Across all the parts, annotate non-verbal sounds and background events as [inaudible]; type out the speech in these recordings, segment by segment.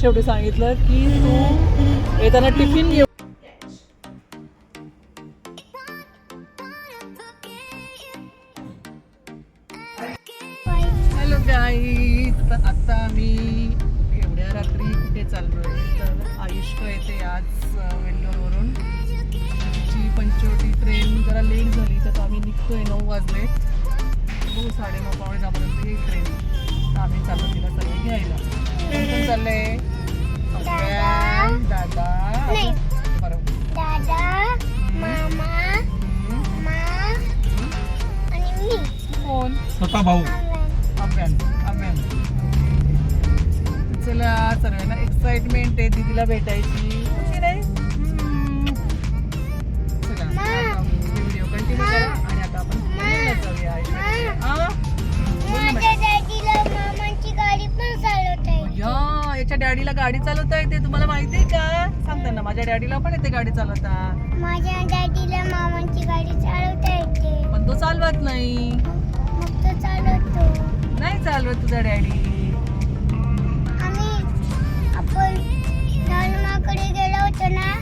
शेवटी सांगितलं की तू येताना टिफिन घेऊ वाजले. हो साडेनऊ पावणे दहापर्यंत येईल ट्रेन तर आम्ही चाललो तिला सर्व घ्यायला. कोण कोण चाललंय अभ्या, दादा. नाही. बरोबर. दादा मामा हम्म. मा आणि मी. कोण? स्वतः भाऊ. अभ्यान अभ्यान चला सर्वांना एक्साइटमेंट आहे. दीदीला भेटायची. डॅडीला गाडी चालवता येते तुम्हाला माहिती आहे का? सांगता ना माझ्या डॅडीला पण येते गाडी चालवता. माझ्या डॅडीला मामांची गाडी चालवता येते. पण तो चालवत नाही. मग तो चालवतो. नाही चालवत तुझा डॅडी. आम्ही आपण धर्माकडे गेलो होतो ना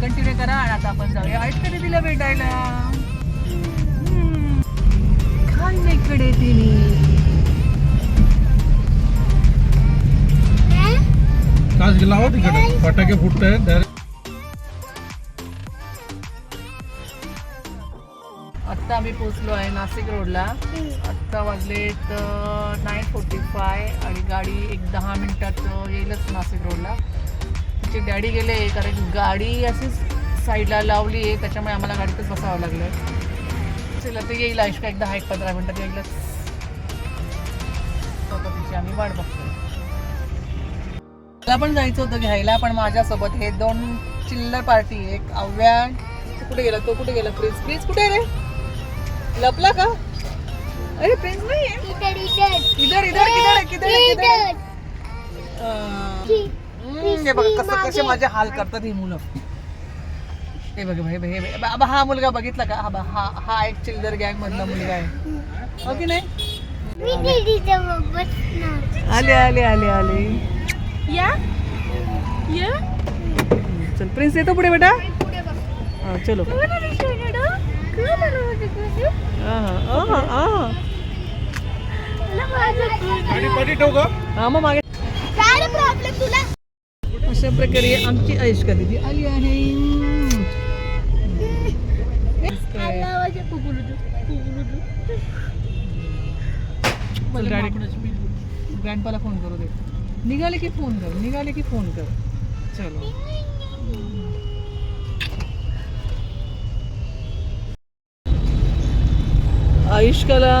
कंटिन्यू करा आणि आता आपण जाऊया कधी तिला भेटायला. खाण्याकडे तिने हा? तिकडे फटाके फुटत आहेत आत्ता आम्ही पोचलो आहे नाशिक रोडला. आत्ता वाजले तर नाईन फोर्टी फाय आणि गाडी एक दहा मिनिटात येईलच नाशिक रोडला तिचे डॅडी गेले कारण गाडी अशीच साईडला लावली आहे त्याच्यामुळे आम्हाला गाडीतच बसावं लागलं. चला ते येईल आयुष्का एक दहा एक पंधरा मिनिटात येईलच आता तिची आम्ही वाट बघतोय. मला पण जायचं होतं घ्यायला पण माझ्यासोबत हे दोन चिल्लर पार्टी एक आव्या तो कुठे गेला? तो कुठे गेला? प्रिन्स प्रिन्स कुठे रे? लपला का? अरे प्रिन्स नाही इधर इधर इधर इधर किधर किधर किधर हे बघ कसं कसे माझे हाल करतात ही मुलं. हे बघ हे बघ, हे बघ. बाबा हा मुलगा बघितला का? हा बघ, हा हा एक चिल्डर गँग मधला मुलगा आहे. हो की नाही? मी दीदीच्या सोबत बसणार आले आले आले आले. या? या? चल प्रिन्स येतो पुढे बेटा. हा, चलो. ठेवू का? हा मग मागे काय प्रॉब्लेम तुला प्रकारे आमची आयुष्का दिदी आली आहे. ग्रँडपाला फोन करू दे. निघाले की फोन कर निघाले की फोन कर. चलो. आयुष्काला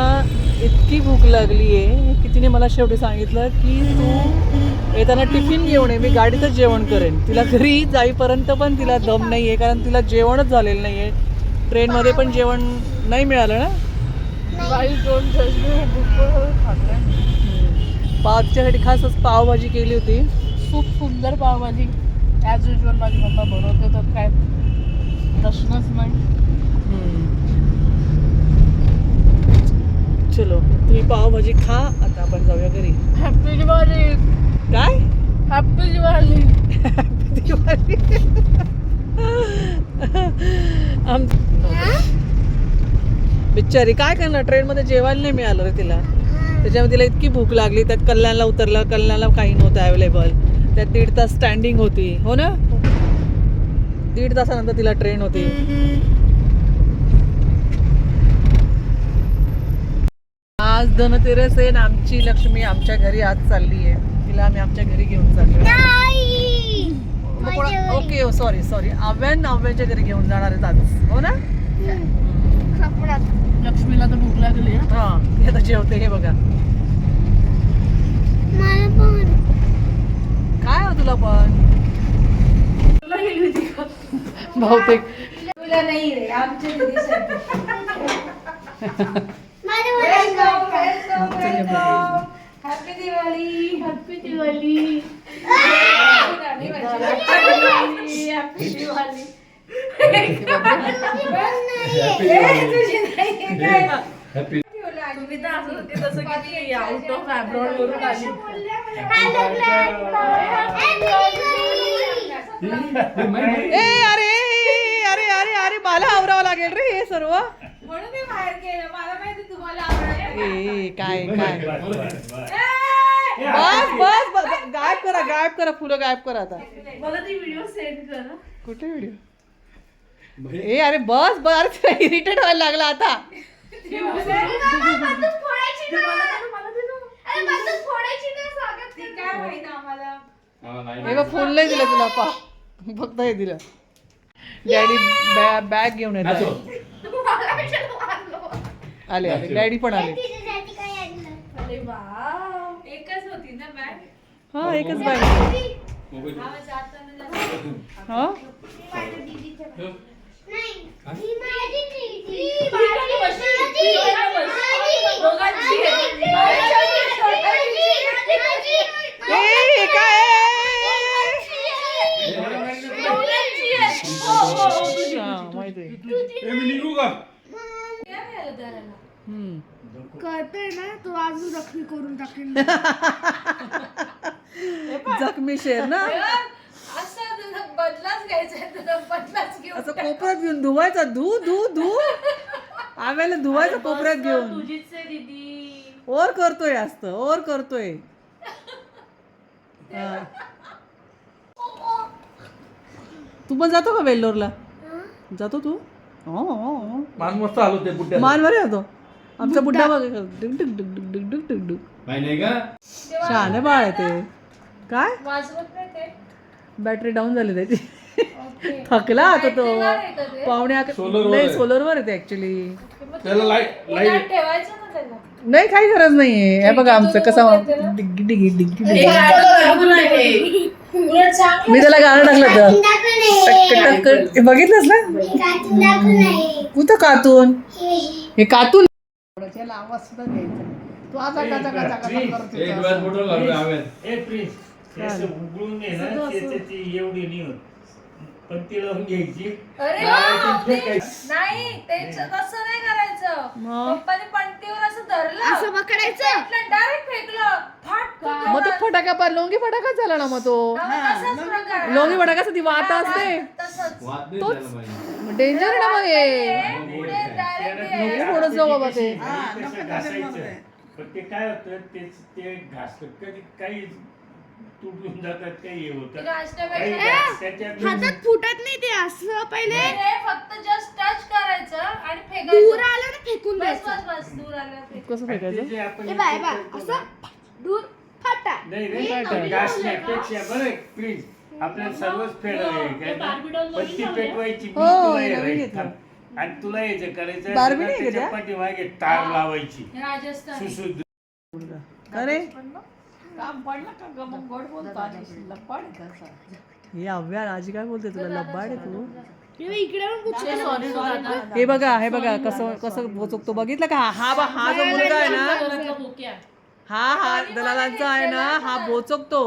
इतकी भूक लागली आहे की तिने मला शेवटी सांगितलं की तू येताना टिफिन घेऊन ये मी गाडीतच जेवण करेन. तिला घरी जाईपर्यंत पण तिला दम नाही आहे कारण तिला जेवणच झालेलं नाही आहे ट्रेनमध्ये पण जेवण नाही मिळालं ना? पावच्यासाठी खासच पावभाजी केली होती. खूप सुंदर पावभाजी. ॲज युजल माझी मम्मा बनवते तर काय प्रश्नच नाही. चलो तुम्ही पावभाजी खा आता आपण जाऊया घरी. हॅपी दिवाळी काय? हॅपी दिवाळी आम बिचारी काय करणार? ट्रेनमध्ये जेवायला नाही मिळालं रे तिला. त्याच्यामुळे तिला इतकी भूक लागली त्यात कल्याणला उतरलं कल्याणला काही नव्हतं अवेलेबल त्यात दीड तास स्टँडिंग होती. हो ना? दीड तासानंतर तिला ट्रेन होती. आज धनतेरस आहे आणि आमची लक्ष्मी आमच्या घरी आज चालली आहे. तिला आम्ही आमच्या घरी घेऊन चाललो नाही! ओके ओ सॉरी सॉरी आव्यान आव्याच्या घरी घेऊन जाणार आहेत आज. हो ना? लक्ष्मीला तर भूक लागली आहे. हा ती आता जेवते हे बघा. काय हो तुला पण? बहुतेक. मला पण चल, हे बघ. Happy Diwali happy Diwali happy Diwali happy तुम्ही तर असं होते तसं की आउट ऑफ अब्रॉड वरून आली ए अरे अरे अरे अरे मला आवरावं लागेल रे हे सर्व म्हणून मी बाहेर गेलं मला माहिती ए काय काय? बस बस बस गायब करा गायब करा फुलं गायब करा आता. मला ती व्हिडिओ सेंड कर कुठे व्हिडिओ ए अरे बस बस अरे तुला इरिटेट व्हायला लागला आता. काय माहिती आम्हाला? हे फुल नाही दिलं तुला पा. फक्त हे दिलं. डॅडी बॅग घेऊन येत आले आले. डॅडी पण आले. अरे वा एकच होती ना बॅग हा एकच बॅग हा नाही कळतंय ना तो अजून जखमी करून टाकेल. [laughs] जखमी शेर ना? असं तुझा बदलाच घ्यायचा आहे, तुझा बदलाच घेऊन असं कोपऱ्यात घेऊन धुवायचा धू धू धू. आम्हाला धुवायचं कोपऱ्यात घेऊन. तुझीच आहे दीदी. ओर करतोय जास्त ओर करतोय. हा. तू पण जातो का वेल्लोरला? जातो तू? हो, हो, हो. मान मस्त आलो ते बुड्या मानवर येतो आमचा बुड्ढा बघ डुक डुक डुक डुक डुक डुक डुक डुक नाही का? शहाणे बाळ आहे ते. काय? वाजवत नाही ते. बॅटरी डाऊन झाली त्याची. ओके. [laughs] थकला आता तो. Battery वर आहे का ते? पावणे अकरा Solar वर नाही आहे. सोलरवर आहे ते ऍक्च्युली मग त्याला लाइट पुन्हा लाइट ठेवायचं ना त्याला? नाही काही गरज नाहीये. हे बघा आमचं कसं डिग्गी डिग्गी डिग्गी डिग्गी. [laughs] मी त्याला गाणं टाकलं होतं. हे बघितलंस ना? कुठं कातून हे. हे कातून त्याला आवाज सुद्धा द्यायचा नाही. तो आजा गाजा गाजा गाजा प्लीज, एक बोटल हे उघडून ना, ते- ते- एवढी नाही होत. पण ती लावून घ्यायची. अरे लावायची, बापरे. फेकायची. नाही ते तसं नाही करायचं. मग? पप्पाने पंटीवर असं धरलं. असं पकडायचं डायरेक्ट फेकलं. फाट मग तो फटाका पण लोंगी फटाका झाला ना मग तो? लोंगी फटाका. ती वात असते. तसंच. वाद नाही झाला पाहिजे. डेंजर आहे ना मग हे? पुढे नको फोडत जाऊ बाबा ते कसं घासायचं? पण ते काय होतं ते ते घासलं. कधी काही तुटून जातात काही हे होतं घासण्यापेक्षा काही घास- त्याच्यात हातात फुटत नाही ते असं पहिले. हे फक्त जस्ट टच करायचं आणि दूर फेकायचं आलं ना फेकून बस द्यायचं. बस बस दूर आलं फेक कसं फेकायचं? जे आपण हे बाय हे बाय करतो असं दूर फाटा. नाही घासण्यापेक्षा बरं प्लीज आपल्याला सर्वच फेड आहे? पण ती पेटवायची मी हो, तुला हे नवीन राहील घेतलं. थांब. आणि तुला यायचं करायचं बारबी आहे नाही तर का त्याच्या त्या? पाठीमागे तार लावायची. राजस्थान. सुसुद अरे. काम पडलं का ग? मग गोड बोलतो हे अव्या आजी काय बोलते तुला? लब्बाड आहे तू. हे बघा हे बघा कसं कसं बोचकतो. बघितलं का? हा बा हा जो मुलगा आहे ना हा हा दलालांचा आहे ना हा बोचकतो.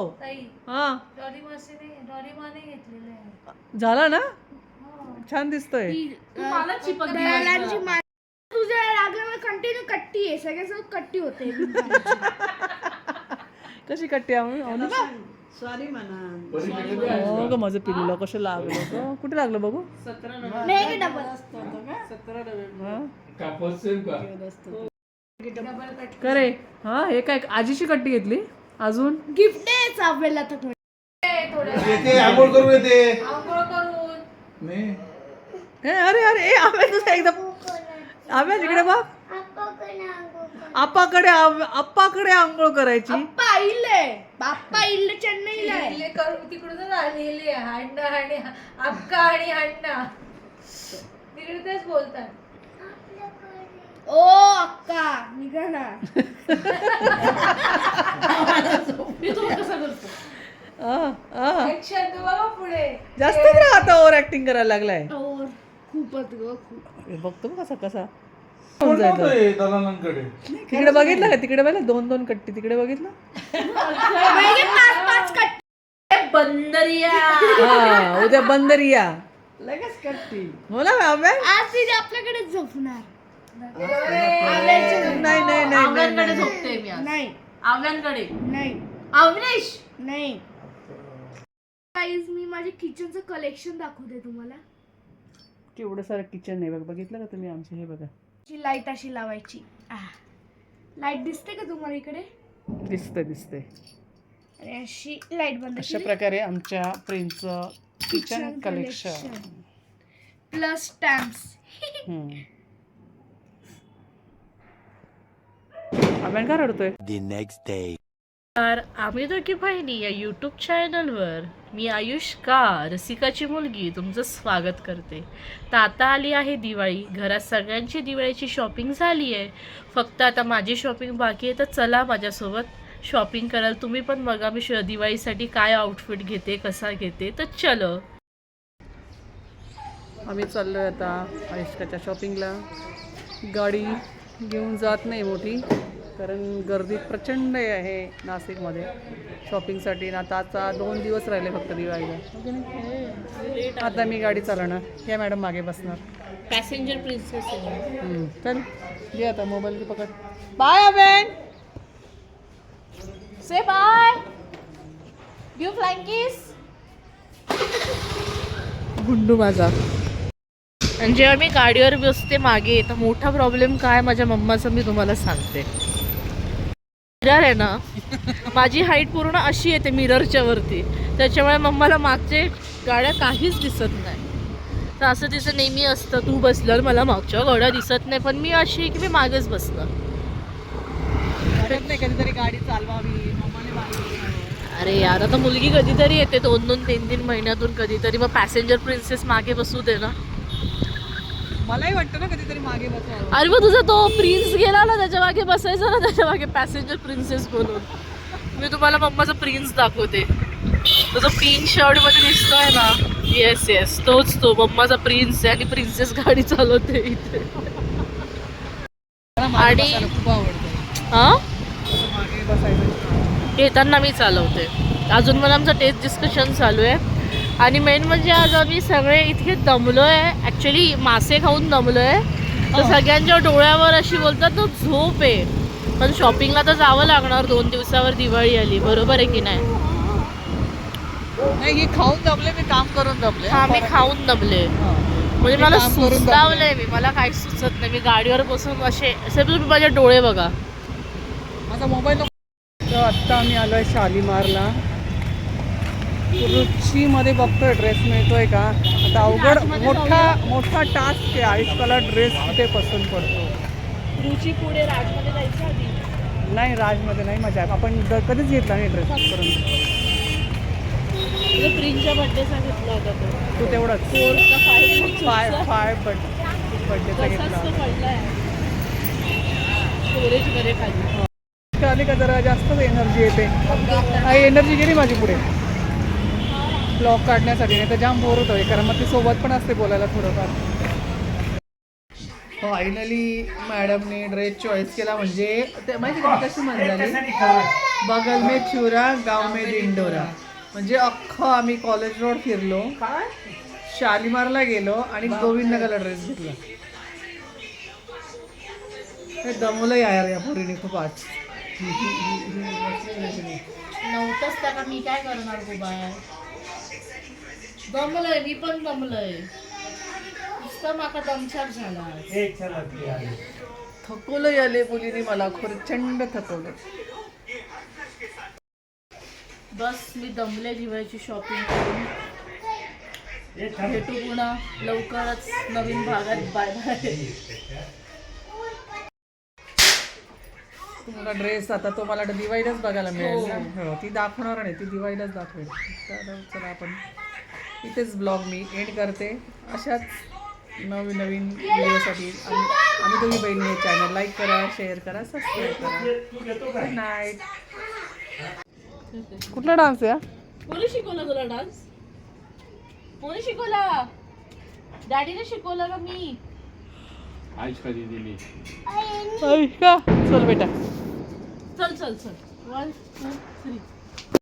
हा. डॉरी मासे नाही डॉरी माने घेतलेले आहे. झाला ना? छान दिसतोय. कंटिन्यू कट्टी आहे सगळ्यासोबत कट्टी होते. [laughs] कशी कट्टी हो ग माझं पिल्लूला कसं लागलं ग कुठे लागलं बघू? हा? करे. हा हे काय आजीची कट्टी घेतली? अजून? गिफ्ट तर येते आंघोळ करून येते. ए, अरे अरे आम्ही तुझा एकदम आम्ही तिकडे बघ. आप्पाकडे आव- आप्पाकडे आंघोळ करायची. बाप्पा इल्ले बाप्पा इल्ले चेन्नईला. आहे करून तिकडूनच आलेले हांड आणि अक्का आणि हण्णा तिकडे तेच बोलतात. ओ अक्का निघा ना. आ, आ. ऍक्शन तू बघा पुढे. जास्तच ना आता ओव्हर ऍक्टिंग करायला लागलाय. खूपच ग खूप. हे बघतो बघ कसा कसा. दलालांकडे? तिकडे बघितलं का? तिकडे बघितलं? दोन दोन कट्टी. तिकडे बघितलं? मागे पाच पाच कट्टी. बंदरिया. हा उद्या बंदरिया. लगेच कट्टी. हो ना आज तिथे आपल्याकडे झोपणार. नाही नाही नाही नाही आवल्यांकडे झोपते मी आज. नाही. आवल्यांकडे नाही. अविनेश. नाही. गाईज मी माझे किचनचं कलेक्शन दाखवते तुम्हाला. केवढं सारं किचन आहे बघ. बघितलं का तुम्ही आमचे? हे बघा. ची लाइट अशी लावायची. लाइट दिसते का तुम्हाला इकडे? दिसतंय दिसतंय आणि अशी लाइट बंद अशा प्रकारे आमच्या प्रिन्सचं किचन कलेक्शन प्लस स्टॅम्प्स आपण का रडतोय? The next day. तर आम्ही दोघी बहिणी या यूट्यूब चॅनलवर मी आयुष्का रसिकाची मुलगी तुमचं स्वागत करते. तर आता आली आहे दिवाळी. घरात सगळ्यांची दिवाळीची शॉपिंग झाली आहे फक्त आता माझी शॉपिंग बाकी आहे तर चला माझ्यासोबत शॉपिंग कराल तुम्ही पण बघा मी श- दिवाळीसाठी काय आउटफिट घेते कसा घेते. तर चलो. आम्ही चाललो आता आयुष्काच्या शॉपिंगला गाडी घेऊन जात नाही मोठी. कारण गर्दी प्रचंड आहे नाशिकमध्ये. शॉपिंगसाठी. आणि आता आता दोन दिवस राहिले फक्त दिवाळीला? आता मी गाडी चालवणार. या मॅडम मागे बसणार. पॅसेंजर प्रिन्सेस चल घे आता मोबाईल पकड. बाय अबेन. Say bye. यू फ्लँकीस गुंडू माझा. आणि जेव्हा मी गाडीवर बसते मागे. तर मोठा प्रॉब्लेम काय माझ्या मम्माचा मी तुम्हाला सांगते. मिरर आहे ना माझी हाईट पूर्ण अशी येते मिररच्या वरती. त्याच्यामुळे मम्माला मागचे गाड्या काहीच दिसत नाही. तर असं तिचं नेहमी असतं तू बसल्यावर मला मागच्या गाड्या दिसत नाही. पण मी अशी की मी मागेच बसणार. कधीतरी गाडी चालवावी. अरे यार आता मुलगी कधीतरी येते दोन दोन तीन तीन महिन्यातून कधीतरी. मग पॅसेंजर प्रिन्सेस मागे बसू दे ना. मलाही वाटतं ना कधीतरी मागे बसावं. अरे मग तुझा तो प्रिन्स गेला ना त्याच्यामागे बसायचा ना त्याच्यामागे पॅसेंजर प्रिन्सेस बोलून मी तुम्हाला मम्माचा प्रिन्स दाखवते. तो जो पिंक शर्टमध्ये दिसतोय ना. येस येस तोच तो. मम्माचा प्रिन्स आहे आणि प्रिन्सेस गाडी चालवते इथे. आणि- बसायला खूप आवडतं. हा? मागे बसायचं. येताना मी चालवते. अजून मला आमचं टेस्ट डिस्कशन चालू आहे. आणि मेन म्हणजे आज आम्ही सगळे इतके दमलो आहे ॲक्च्युली मासे खाऊन दमलो आहे तर. सगळ्यांच्या डोळ्यावर अशी बोलतात तो झोप आहे. पण शॉपिंगला तर जावं लागणार. दोन दिवसावर दिवाळी आली. बरोबर आहे की नाही? नाही हे खाऊन दमले मी काम करून दमले. हा मी खाऊन दमले. म्हणजे मला सुचतावलंय मी. मला काहीच सुचत नाही. मी गाडीवर बसून असे असे तुम्ही माझे डोळे बघा. माझा मोबाईल आत्ता आम्ही आलो आहे शालीमारला. रुचीमध्ये बघतोय ड्रेस मिळतोय का? आता अवघड मोठा मोठा टास्क आहे. आयुष्काला ड्रेस कुठे पसंत पडतो? रुची पुढे राजमध्ये जायचं आधी. नाही राजमध्ये नाही मजा आहे. आपण कधीच घेतला नाही ड्रेस आजपर्यंत प्रिन्सच्या बड्डेचा घेतला होता तो. तू तेवढाच. फाय फाय बड बड्डेचा घेतला स्टोरेजमध्ये खाली. आली का जरा? जास्तच एनर्जी येते. एनर्जी गेली माझी पुढे. ब्लॉग काढण्यासाठी नाही तर जाम बोर होतोय कारण मग ती सोबत पण असते बोलायला थोडंफार. फायनली मॅडमने ड्रेस चॉईस केला म्हणजे ते माहिती का कशी म्हणाली बगल में चुरा गाव में दिंडोरा. म्हणजे अख्खं आम्ही कॉलेज रोड फिरलो. शालीमारला गेलो आणि गोविंदनगरला ड्रेस घेतला. हे दमलं यार या पोरीने खूप आज. [laughs] नव्हतंच त्या का मी काय करणार गोबा दमलंय मी पण दमलंय. नुसतं माका दमछाक झाला हे चला ती आली. थकवलं याले मुलीने मला प्रचंड थकवलं बस मी दमले दिवाळीची शॉपिंग करून. हे थांब. भेटू पुन्हा लवकरच नवीन भागात. बाय बाय तुम्हाला ड्रेस आता तो मला दिवाळीलाच बघायला मिळेल ना? हो. ती दाखवणार नाही ती दिवाळीलाच दाखवेल. तर चला आपण. इथेच ब्लॉग मी एंड करते. अशाच नवीन नवीन व्हिडिओसाठी आम्ही आम्ही दोघी बहिणी चॅनल लाईक करा शेअर करा सबस्क्राईब करा. तू घेतो का गुड नाईट कुठला डान्स आहे हा? कोणी शिकवला तुला डान्स कोणी शिकवला? डॅडीने शिकवला का मी? चल बेटा. चल चल चल. One two three